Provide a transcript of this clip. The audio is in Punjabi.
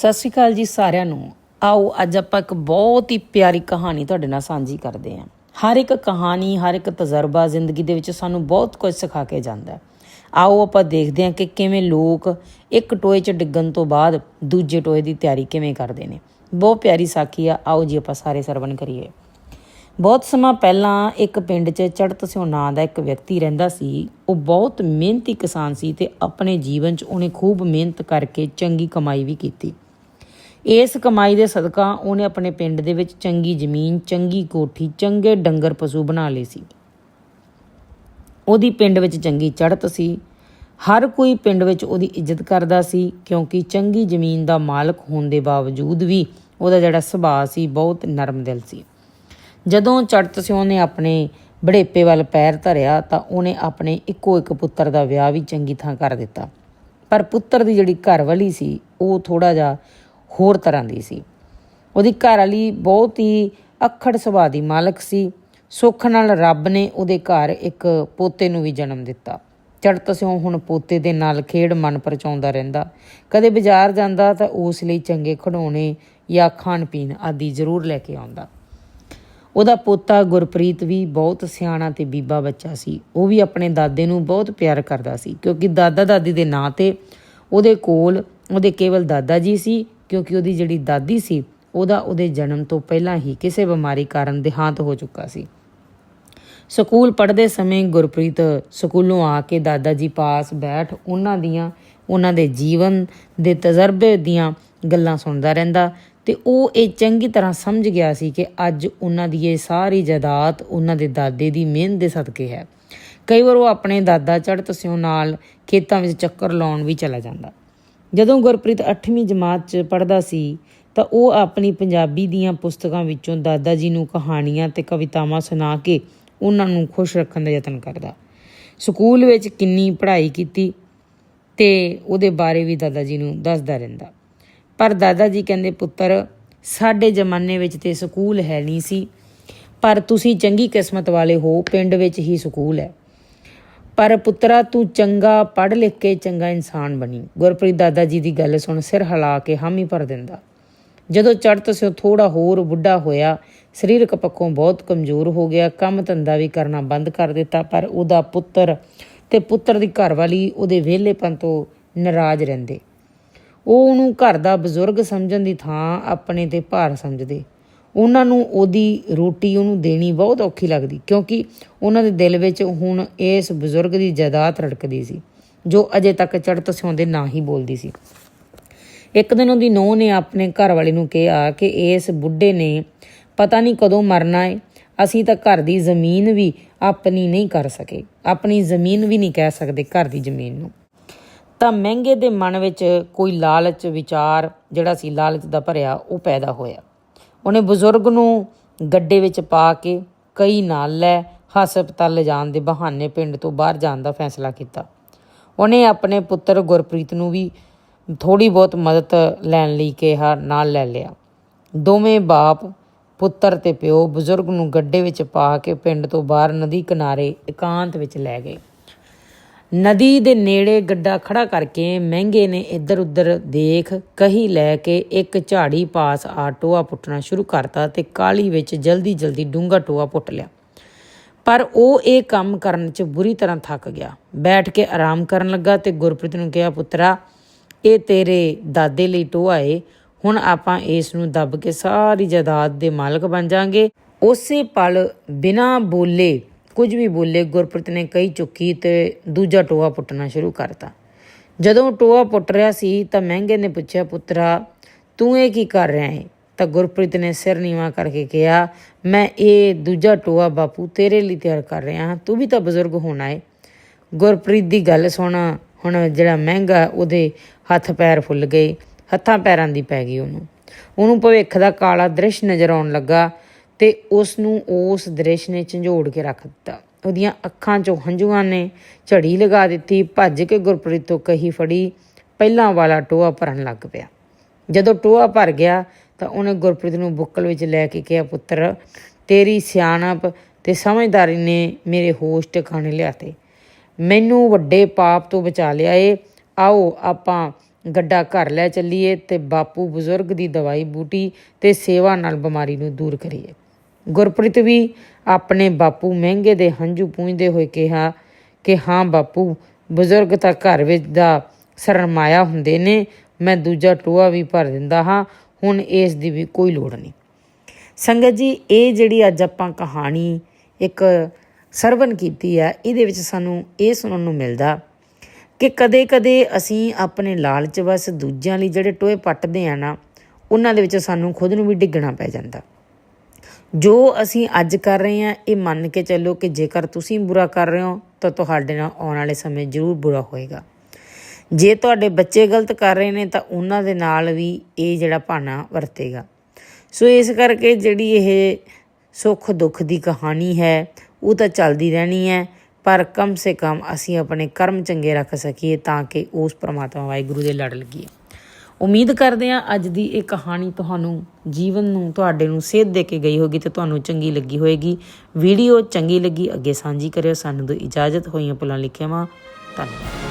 ਸਤਿ ਸ਼੍ਰੀ ਅਕਾਲ ਜੀ ਸਾਰਿਆਂ ਨੂੰ। ਆਓ ਅੱਜ ਆਪਾਂ ਇੱਕ ਬਹੁਤ ਹੀ ਪਿਆਰੀ ਕਹਾਣੀ ਤੁਹਾਡੇ ਨਾਲ ਸਾਂਝੀ ਕਰਦੇ ਹਾਂ। ਹਰ ਇੱਕ ਕਹਾਣੀ, ਹਰ ਇੱਕ ਤਜਰਬਾ ਜ਼ਿੰਦਗੀ ਦੇ ਵਿੱਚ ਸਾਨੂੰ ਬਹੁਤ ਕੁਝ ਸਿਖਾ ਕੇ ਜਾਂਦਾ ਹੈ। ਆਓ ਆਪਾਂ ਦੇਖਦੇ ਹਾਂ ਕਿ ਕਿਵੇਂ ਲੋਕ ਇੱਕ ਟੋਏ 'ਚ ਡਿੱਗਣ ਤੋਂ ਬਾਅਦ ਦੂਜੇ ਟੋਏ ਦੀ ਤਿਆਰੀ ਕਿਵੇਂ ਕਰਦੇ ਨੇ। ਬਹੁਤ ਪਿਆਰੀ ਸਾਖੀ ਆ। ਆਓ ਜੀ ਆਪਾਂ ਸਾਰੇ ਸਰਵਣ ਕਰੀਏ। ਬਹੁਤ ਸਮਾਂ ਪਹਿਲਾਂ ਇੱਕ ਪਿੰਡ 'ਚ ਚੜਤ ਸਿਉ ਨਾਂ ਦਾ ਇੱਕ ਵਿਅਕਤੀ ਰਹਿੰਦਾ ਸੀ। ਉਹ ਬਹੁਤ ਮਿਹਨਤੀ ਕਿਸਾਨ ਸੀ ਤੇ ਆਪਣੇ ਜੀਵਨ 'ਚ ਉਹਨੇ ਖੂਬ ਮਿਹਨਤ ਕਰਕੇ ਚੰਗੀ ਕਮਾਈ ਵੀ ਕੀਤੀ। ਇਸ ਕਮਾਈ ਦੇ ਸਦਕਾ ਉਹਨੇ ਆਪਣੇ ਪਿੰਡ ਦੇ ਵਿੱਚ ਚੰਗੀ ਜ਼ਮੀਨ, ਚੰਗੀ ਕੋਠੀ, ਚੰਗੇ ਡੰਗਰ ਪਸ਼ੂ ਬਣਾ ਲਏ ਸੀ। ਉਹਦੀ ਪਿੰਡ ਵਿੱਚ ਚੰਗੀ ਚੜ੍ਹਤ ਸੀ। ਹਰ ਕੋਈ ਪਿੰਡ ਵਿੱਚ ਉਹਦੀ ਇੱਜ਼ਤ ਕਰਦਾ ਸੀ ਕਿਉਂਕਿ ਚੰਗੀ ਜ਼ਮੀਨ ਦਾ ਮਾਲਕ ਹੋਣ ਦੇ ਬਾਵਜੂਦ ਵੀ ਉਹਦਾ ਜਿਹੜਾ ਸੁਭਾਅ ਸੀ ਬਹੁਤ ਨਰਮ ਦਿਲ ਸੀ। ਜਦੋਂ ਚੜ੍ਹਤ ਸਿਉ ਨੇ ਆਪਣੇ ਬੜੇਪੇ ਵੱਲ ਪੈਰ ਧਰਿਆ ਤਾਂ ਉਹਨੇ ਆਪਣੇ ਇੱਕੋ ਇੱਕ ਪੁੱਤਰ ਦਾ ਵਿਆਹ ਵੀ ਚੰਗੀ ਥਾਂ ਕਰ ਦਿੱਤਾ। ਪਰ ਪੁੱਤਰ ਦੀ ਜਿਹੜੀ ਘਰਵਾਲੀ ਸੀ, ਉਹ ਥੋੜਾ ਜਿਹਾ ਹੋਰ ਤਰ੍ਹਾਂ ਦੀ ਸੀ। ਉਹਦੀ ਘਰ ਵਾਲੀ ਬਹੁਤ ਹੀ ਅਖੜ ਸੁਭਾਅ ਦੀ ਮਾਲਕ ਸੀ। ਸੁੱਖ ਨਾਲ ਰੱਬ ਨੇ ਉਹਦੇ ਘਰ ਇੱਕ ਪੋਤੇ ਨੂੰ ਵੀ ਜਨਮ ਦਿੱਤਾ। ਚੜਤ ਸਿਉ ਹੁਣ ਪੋਤੇ ਦੇ ਨਾਲ ਖੇਡ ਮਨ ਪਰਚਾਉਂਦਾ ਰਹਿੰਦਾ। ਕਦੇ ਬਾਜ਼ਾਰ ਜਾਂਦਾ ਤਾਂ ਉਸ ਲਈ ਚੰਗੇ ਖਿਡੌਣੇ ਜਾਂ ਖਾਣ ਪੀਣ ਆਦਿ ਜ਼ਰੂਰ ਲੈ ਕੇ ਆਉਂਦਾ। ਉਹਦਾ ਪੋਤਾ ਗੁਰਪ੍ਰੀਤ ਵੀ ਬਹੁਤ ਸਿਆਣਾ ਤੇ ਬੀਬਾ ਬੱਚਾ ਸੀ। ਉਹ ਵੀ ਆਪਣੇ ਦਾਦੇ ਨੂੰ ਬਹੁਤ ਪਿਆਰ ਕਰਦਾ ਸੀ। ਕਿਉਂਕਿ ਦਾਦਾ ਦਾਦੀ ਦੇ ਨਾਂ ਤੇ ਉਹਦੇ ਕੋਲ ਉਹਦੇ ਕੇਵਲ ਦਾਦਾ ਜੀ ਸੀ ਕਿਉਂਕਿ ਉਹਦੀ ਜਿਹੜੀ ਦਾਦੀ ਸੀ, ਉਹਦਾ ਉਹਦੇ ਜਨਮ ਤੋਂ ਪਹਿਲਾਂ ਹੀ ਕਿਸੇ ਬਿਮਾਰੀ ਕਾਰਨ ਦੇਹਾਂਤ ਹੋ ਚੁੱਕਾ ਸੀ। ਸਕੂਲ ਪੜ੍ਹਦੇ ਸਮੇਂ ਗੁਰਪ੍ਰੀਤ ਸਕੂਲੋਂ ਆ ਕੇ ਦਾਦਾ ਜੀ ਪਾਸ ਬੈਠ ਉਹਨਾਂ ਦੀਆਂ, ਉਹਨਾਂ ਦੇ ਜੀਵਨ ਦੇ ਤਜਰਬੇ ਦੀਆਂ ਗੱਲਾਂ ਸੁਣਦਾ ਰਹਿੰਦਾ ਤੇ ਉਹ ਇਹ ਚੰਗੀ ਤਰ੍ਹਾਂ ਸਮਝ ਗਿਆ ਸੀ ਕਿ ਅੱਜ ਉਹਨਾਂ ਦੀ ਇਹ ਸਾਰੀ ਜਾਇਦਾਦ ਉਹਨਾਂ ਦੇ ਦਾਦੇ ਦੀ ਮਿਹਨਤ ਦੇ ਸਦਕੇ ਹੈ। ਕਈ ਵਾਰ ਉਹ ਆਪਣੇ ਦਾਦਾ ਚੜ੍ਹਤ ਸਿਉ ਨਾਲ ਖੇਤਾਂ ਵਿੱਚ ਚੱਕਰ ਲਾਉਣ ਵੀ ਚਲਾ ਜਾਂਦਾ। ਜਦੋਂ ਗੁਰਪ੍ਰੀਤ 8ਵੀਂ ਜਮਾਤ 'ਚ ਪੜ੍ਹਦਾ ਸੀ, ਤਾਂ ਉਹ ਆਪਣੀ ਪੰਜਾਬੀ ਦੀਆਂ ਪੁਸਤਕਾਂ ਵਿੱਚੋਂ ਦਾਦਾ ਜੀ ਨੂੰ ਕਹਾਣੀਆਂ ਤੇ ਕਵਿਤਾਵਾਂ ਸੁਣਾ ਕੇ ਉਹਨਾਂ ਨੂੰ ਖੁਸ਼ ਰੱਖਣ ਦਾ ਯਤਨ ਕਰਦਾ। ਸਕੂਲ ਵਿੱਚ ਕਿੰਨੀ ਪੜ੍ਹਾਈ ਕੀਤੀ ਤੇ ਉਹਦੇ ਬਾਰੇ ਵੀ ਦਾਦਾ ਜੀ ਨੂੰ ਦੱਸਦਾ ਰਹਿੰਦਾ। ਪਰ ਦਾਦਾ ਜੀ ਕਹਿੰਦੇ, ਪੁੱਤਰ, ਸਾਡੇ ਜ਼ਮਾਨੇ ਵਿੱਚ ਤੇ ਸਕੂਲ ਹੈ ਨਹੀਂ ਸੀ, ਪਰ ਤੁਸੀਂ ਚੰਗੀ ਕਿਸਮਤ ਵਾਲੇ ਹੋ, ਪਿੰਡ ਵਿੱਚ ਹੀ ਸਕੂਲ ਹੈ। ਪਰ ਪੁੱਤਰਾ, ਤੂੰ ਚੰਗਾ, ਪੜ੍ਹ ਲਿਖ ਕੇ ਚੰਗਾ ਇਨਸਾਨ ਬਣੀ। ਗੁਰਪ੍ਰੀਤ ਦਾਦਾ ਜੀ ਦੀ ਗੱਲ ਸੁਣ, ਸਿਰ ਹਿਲਾ ਕੇ ਹਾਮੀ ਭਰ ਦਿੰਦਾ। ਜਦੋਂ ਚੜਤ ਸਿਓ ਥੋੜਾ ਹੋਰ ਬੁੱਢਾ ਹੋਇਆ, ਸਰੀਰਕ ਪੱਖੋਂ ਬਹੁਤ ਕਮਜ਼ੋਰ ਹੋ ਗਿਆ। ਕੰਮ ਧੰਦਾ ਵੀ ਕਰਨਾ ਬੰਦ ਕਰ ਦਿੱਤਾ, ਪਰ ਉਹਦਾ ਪੁੱਤਰ ਤੇ ਪੁੱਤਰ ਦੀ ਘਰਵਾਲੀ ਉਹਦੇ ਵਿਹਲੇਪਨ ਤੋਂ ਨਾਰਾਜ਼ ਰਹਿੰਦੇ। ਉਹ ਉਹਨੂੰ ਘਰ ਦਾ ਬਜ਼ੁਰਗ ਸਮਝਣ ਦੀ ਥਾਂ ਆਪਣੇ ਤੇ ਭਾਰ ਸਮਝਦੇ। ਉਹਨਾਂ ਨੂੰ ਉਹਦੀ ਰੋਟੀ ਉਹਨੂੰ ਦੇਣੀ ਬਹੁਤ ਔਖੀ ਲੱਗਦੀ, ਕਿਉਂਕਿ ਉਹਨਾਂ ਦੇ ਦਿਲ ਵਿੱਚ ਹੁਣ ਇਸ ਬਜ਼ੁਰਗ ਦੀ ਜਾਇਦਾਦ ਰੜਕਦੀ ਸੀ, ਜੋ ਅਜੇ ਤੱਕ ਚੜ੍ਹਤ ਸਿਉਂਦੇ ਨਾ ਹੀ ਬੋਲਦੀ ਸੀ। ਇੱਕ ਦਿਨ ਉਹਦੀ ਨੂੰਹ ਨੇ ਆਪਣੇ ਘਰ ਵਾਲੇ ਨੂੰ ਕਿਹਾ ਕਿ ਇਸ ਬੁੱਢੇ ਨੇ ਪਤਾ ਨਹੀਂ ਕਦੋਂ ਮਰਨਾ ਹੈ ਅਸੀਂ ਤਾਂ ਘਰ ਦੀ ਜ਼ਮੀਨ ਵੀ ਆਪਣੀ ਨਹੀਂ ਕਰ ਸਕੇ, ਆਪਣੀ ਜ਼ਮੀਨ ਵੀ ਨਹੀਂ ਕਹਿ ਸਕਦੇ ਘਰ ਦੀ ਜ਼ਮੀਨ ਨੂੰ। ਤਾਂ ਮਹਿੰਗੇ ਦੇ ਮਨ ਵਿੱਚ ਕੋਈ ਲਾਲਚ ਵਿਚਾਰ ਜਿਹੜਾ ਸੀ ਲਾਲਚ ਦਾ ਭਰਿਆ ਉਹ ਪੈਦਾ ਹੋਇਆ। ਉਹਨੇ ਬਜ਼ੁਰਗ ਨੂੰ ਗੱਡੇ ਵਿੱਚ ਪਾ ਕੇ ਕਈ ਨਾਲ ਲੈ ਹਸਪਤਾਲ ਲਿਜਾਣ ਦੇ ਬਹਾਨੇ ਪਿੰਡ ਤੋਂ ਬਾਹਰ ਜਾਣ ਦਾ ਫੈਸਲਾ ਕੀਤਾ। ਉਹਨੇ ਆਪਣੇ ਪੁੱਤਰ ਗੁਰਪ੍ਰੀਤ ਨੂੰ ਵੀ ਥੋੜੀ ਬਹੁਤ ਮਦਦ ਲੈਣ ਲਈ ਕਿਹਾ, ਨਾਲ ਲੈ ਲਿਆ। ਦੋਵੇਂ ਬਾਪ, ਪੁੱਤਰ ਤੇ ਪਿਓ ਬਜ਼ੁਰਗ ਨੂੰ ਗੱਡੇ ਵਿੱਚ ਪਾ ਕੇ ਪਿੰਡ ਤੋਂ ਬਾਹਰ ਨਦੀ ਕਿਨਾਰੇ ਇਕਾਂਤ ਵਿੱਚ ਲੈ ਗਏ। ਨਦੀ ਦੇ ਨੇੜੇ ਗੱਡਾ ਖੜਾ ਕਰਕੇ ਮਹਿੰਗੇ ਨੇ ਇੱਧਰ ਉੱਧਰ ਦੇਖ, ਕਹੀ ਲੈ ਕੇ ਇੱਕ ਝਾੜੀ ਪਾਸ ਆ ਟੋਆ ਪੁੱਟਣਾ ਸ਼ੁਰੂ ਕਰਤਾ ਤੇ ਕਾਲੀ ਵਿੱਚ ਜਲਦੀ ਜਲਦੀ ਡੂੰਗਾ ਟੋਆ ਪੁੱਟ ਲਿਆ। ਪਰ ਉਹ ਇਹ ਕੰਮ ਕਰਨ 'ਚ ਬੁਰੀ ਤਰ੍ਹਾਂ ਥੱਕ ਗਿਆ। ਬੈਠ ਕੇ ਆਰਾਮ ਕਰਨ ਲੱਗਾ ਤੇ ਗੁਰਪ੍ਰੀਤ ਨੂੰ ਕਿਹਾ, ਪੁੱਤਰਾ, ਇਹ ਤੇਰੇ ਦਾਦੇ ਲਈ ਟੋਆ ਏ। ਹੁਣ ਆਪਾਂ ਇਸ ਨੂੰ ਦੱਬ ਕੇ ਸਾਰੀ ਜਾਇਦਾਦ ਦੇ ਮਾਲਕ ਬਣ ਜਾਾਂਗੇ। ਉਸੇ ਪਲ ਬਿਨਾ ਬੋਲੇ ਕੁਝ ਵੀ ਬੋਲੇ, ਗੁਰਪ੍ਰੀਤ ਨੇ ਕਈ ਚੁੱਕੀ ਤੇ ਦੂਜਾ ਟੋਆ ਪੁੱਟਣਾ ਸ਼ੁਰੂ ਕਰਤਾ। ਜਦੋਂ ਟੋਆ ਪੁੱਟ ਰਿਹਾ ਸੀ ਤਾਂ ਮਹਿੰਗੇ ਨੇ ਪੁੱਛਿਆ, ਪੁੱਤਰਾ, ਤੂੰ ਇਹ ਕੀ ਕਰ ਰਿਹਾ ਹੈ ਤਾਂ ਗੁਰਪ੍ਰੀਤ ਨੇ ਸਿਰ ਨੀਵਾ ਕਰਕੇ ਕਿਹਾ, ਮੈਂ ਇਹ ਦੂਜਾ ਟੋਆ ਬਾਪੂ ਤੇਰੇ ਲਈ ਤਿਆਰ ਕਰ ਰਿਹਾ ਹਾਂ, ਤੂੰ ਵੀ ਤਾਂ ਬਜ਼ੁਰਗ ਹੋਣਾ ਹੈ ਗੁਰਪ੍ਰੀਤ ਦੀ ਗੱਲ ਸੁਣ, ਹੁਣ ਜਿਹੜਾ ਮਹਿੰਗਾ ਉਹਦੇ ਹੱਥ ਪੈਰ ਫੁੱਲ ਗਏ, ਹੱਥਾਂ ਪੈਰਾਂ ਦੀ ਪੈ ਗਈ ਉਹਨੂੰ। ਉਹਨੂੰ ਭਵਿੱਖ ਦਾ ਕਾਲਾ ਦ੍ਰਿਸ਼ ਨਜ਼ਰ ਆਉਣ ਲੱਗਾ। ਤੇ ਉਸ ਨੂੰ ਉਸ ਦ੍ਰਿਸ਼ ਨੇ ਝੰਜੋੜ ਕੇ ਰੱਖ ਦਿੱਤਾ। ਉਹਦੀਆਂ ਅੱਖਾਂ 'ਚੋਂ ਹੰਝੂਆਂ ਨੇ ਝੜੀ ਲਗਾ ਦਿੱਤੀ, ਭੱਜ ਕੇ ਗੁਰਪ੍ਰੀਤ ਤੋਂ ਕਹੀ ਫੜੀ, ਪਹਿਲਾਂ ਵਾਲਾ ਟੋਆ ਭਰਨ ਲੱਗ ਪਿਆ। ਜਦੋਂ ਟੋਆ ਭਰ ਗਿਆ, ਤਾਂ ਉਹਨੇ ਗੁਰਪ੍ਰੀਤ ਨੂੰ ਬੁੱਕਲ ਵਿੱਚ ਲੈ ਕੇ ਕਿਹਾ, ਪੁੱਤਰ, ਤੇਰੀ ਸਿਆਣਪ ਤੇ ਸਮਝਦਾਰੀ ਨੇ ਮੇਰੇ ਹੋਸ਼ ਟਿਕਾਣੇ ਲਿਆਤੇ ਮੈਨੂੰ ਵੱਡੇ ਪਾਪ ਤੋਂ ਬਚਾ ਲਿਆ ਏ। ਆਓ, ਆਪਾਂ ਗੱਡਾ ਘਰ ਲੈ ਚੱਲੀਏ ਤੇ ਬਾਪੂ ਬਜ਼ੁਰਗ ਦੀ ਦਵਾਈ, ਬੂਟੀ ਤੇ ਸੇਵਾ ਨਾਲ ਬਿਮਾਰੀ ਨੂੰ ਦੂਰ ਕਰੀਏ। ਗੁਰਪ੍ਰੀਤ ਵੀ ਆਪਣੇ ਬਾਪੂ ਮਹਿੰਗੇ ਦੇ ਹੰਝੂ ਪੂੰਝਦੇ ਹੋਏ ਕਿਹਾ ਕਿ ਹਾਂ ਬਾਪੂ, ਬਜ਼ੁਰਗ ਤਾਂ ਘਰ ਵਿੱਚ ਦਾ ਸਰਮਾਇਆ ਹੁੰਦੇ ਨੇ, ਮੈਂ ਦੂਜਾ ਟੋਆ ਵੀ ਭਰ ਦਿੰਦਾ ਹਾਂ, ਹੁਣ ਇਸ ਦੀ ਵੀ ਕੋਈ ਲੋੜ ਨਹੀਂ। ਸੰਗਤ ਜੀ, ਇਹ ਜਿਹੜੀ ਅੱਜ ਆਪਾਂ ਕਹਾਣੀ ਇੱਕ ਸਰਵਨ ਕੀਤੀ ਹੈ ਇਹਦੇ ਵਿੱਚ ਸਾਨੂੰ ਇਹ ਸੁਣਨ ਨੂੰ ਮਿਲਦਾ ਕਿ ਕਦੇ-ਕਦੇ ਅਸੀਂ ਆਪਣੇ ਲਾਲਚ ਵਸ ਦੂਜਿਆਂ ਲਈ ਜਿਹੜੇ ਟੋਏ ਪੱਟਦੇ ਆ ਨਾ, ਉਹਨਾਂ ਦੇ ਵਿੱਚ ਸਾਨੂੰ ਖੁਦ ਨੂੰ ਵੀ ਡਿੱਗਣਾ ਪੈ ਜਾਂਦਾ। ਜੋ ਅਸੀਂ ਅੱਜ ਕਰ ਰਹੇ ਹਾਂ, ਇਹ ਮੰਨ ਕੇ ਚੱਲੋ ਕਿ ਜੇਕਰ ਤੁਸੀਂ ਬੁਰਾ ਕਰ ਰਹੇ ਹੋ, ਤਾਂ ਤੁਹਾਡੇ ਨਾਲ ਆਉਣ ਵਾਲੇ ਸਮੇਂ ਜ਼ਰੂਰ ਬੁਰਾ ਹੋਏਗਾ। ਜੇ ਤੁਹਾਡੇ ਬੱਚੇ ਗਲਤ ਕਰ ਰਹੇ ਨੇ, ਤਾਂ ਉਹਨਾਂ ਦੇ ਨਾਲ ਵੀ ਇਹ ਜਿਹੜਾ ਭਾਣਾ ਵਰਤੇਗਾ। ਸੋ ਇਸ ਕਰਕੇ ਜਿਹੜੀ ਇਹ ਸੁੱਖ ਦੁੱਖ ਦੀ ਕਹਾਣੀ ਹੈ, ਉਹ ਤਾਂ ਚੱਲਦੀ ਰਹਿਣੀ ਹੈ, ਪਰ ਕਮ ਸੇ ਕਮ ਅਸੀਂ ਆਪਣੇ ਕਰਮ ਚੰਗੇ ਰੱਖ ਸਕੀਏ ਤਾਂ ਕਿ ਉਸ ਪ੍ਰਮਾਤਮਾ ਵਾਹਿਗੁਰੂ ਦੇ ਲੜ ਲੱਗੀਏ। ਉਮੀਦ ਕਰਦੇ ਹਾਂ ਅੱਜ ਦੀ ਇਹ ਕਹਾਣੀ ਤੁਹਾਨੂੰ ਜੀਵਨ ਨੂੰ, ਤੁਹਾਡੇ ਨੂੰ ਸੇਧ ਦੇ ਕੇ ਗਈ ਹੋਗੀ ਤੇ ਤੁਹਾਨੂੰ ਚੰਗੀ ਲੱਗੀ ਹੋਏਗੀ। ਵੀਡੀਓ ਚੰਗੀ ਲੱਗੀ, ਅੱਗੇ ਸਾਂਝੀ ਕਰਿਓ। ਸਾਨੂੰ ਦੋ ਇਜਾਜ਼ਤ ਹੋਈਆਂ ਪੁਲਾਂ ਲਿਖਿਆਵਾਂ। ਧੰਨਵਾਦ।